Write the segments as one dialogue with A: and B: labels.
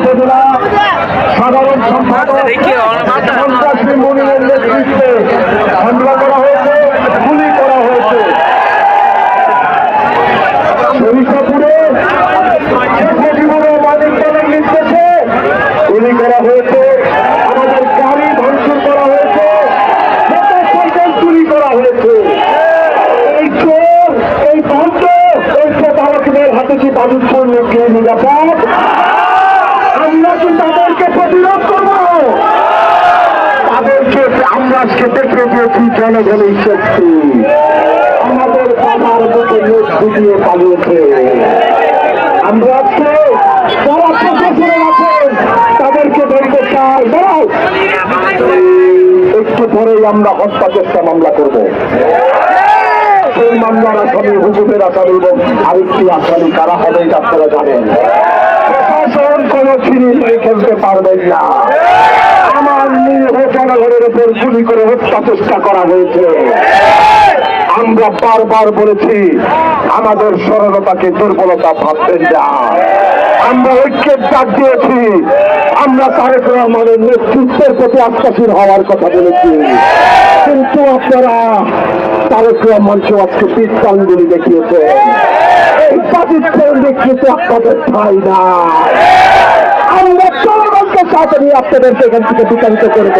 A: উপজেলা সাধারণ সম্পাদক মনিরের নেতৃত্বে হামলা করা হয়েছে গুলি করা হয়েছে সরিষাপুরে জীবনের মালিক দলের নির্দেশে গুলি করা হয়েছে আমাদের গাড়ি ভাঙচুর করা হয়েছে মোটরসাইকেল চুরি করা হয়েছে এই চোর এই বন্ধ এই প্রতারকদের লোককে নিরাপদ। আমরা কি তাদেরকে প্রতিরোধ করব? তাদেরকে আমরা আজকে দেখে দিয়েছি জনগণের শক্তি। আমাদের বাবার মতো লোক ফুটিয়ে পালিয়েছে। আমরা আজকে যারা প্রশাসনে আছেন, তাদেরকে ধরতে চাই একটু পরেই আমরা হত্যা চেষ্টা মামলা করব। সেই মামলার আসামি হুজুরের আসামি এবং আরেকটি আসামি কারা হবে এটা আপনারা জানেন। না। আমার নিরীহ জনগণের উপর গুলি করে হত্যা চেষ্টা করা হয়েছে। আমরা বারবার বলেছি, আমাদের সরলতাকে দুর্বলতা ভাববেন না। আমরা ঐক্যের ডাক দিয়েছি, আমরা তারেক রহমানের নেতৃত্বের প্রতি আস্থাশীল হওয়ার কথা বলেছি। কিন্তু আপনারা তারেক রহমানকে আজকে পিস্তাঙ্গুলি দেখিয়েছে এই নেতৃত্বে আপনাদের না। আমরা সাথে নিয়ে আপনাদেরকে এখান থেকে বিতাড়িত করব।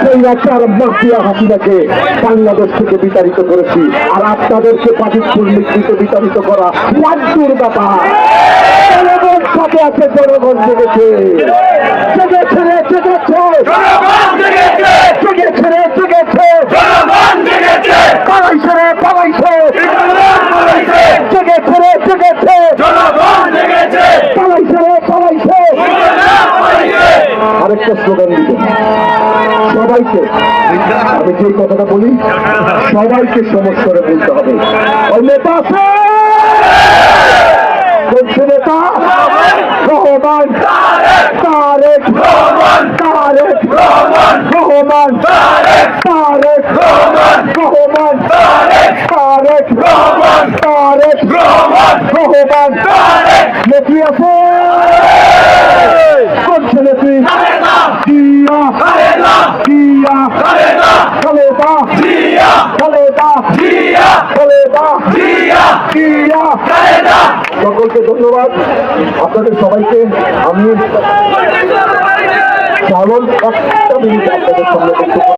A: সেই রাজার মাফিয়া হাসিনাকে বাংলাদেশ থেকে বিতাড়িত করেছি। আর আপনাদেরকে পাকিস্তান থেকে বিতাড়িত করা লাড্ডুর ব্যাপার। জনগণ সাথে আছে, জনগণ জেগেছে। জেগেছে জেগেছে। যে কথাটা বলি সবাইকে সমস্যারে বলতে হবে। ওই নেতা আছে? বলছে নেতা? নেত্রী আছে? সকলকে ধন্যবাদ। আপনাদের সবাইকে আমি কেবল একটা মিনিট আপনাদের সামনে বক্তব্য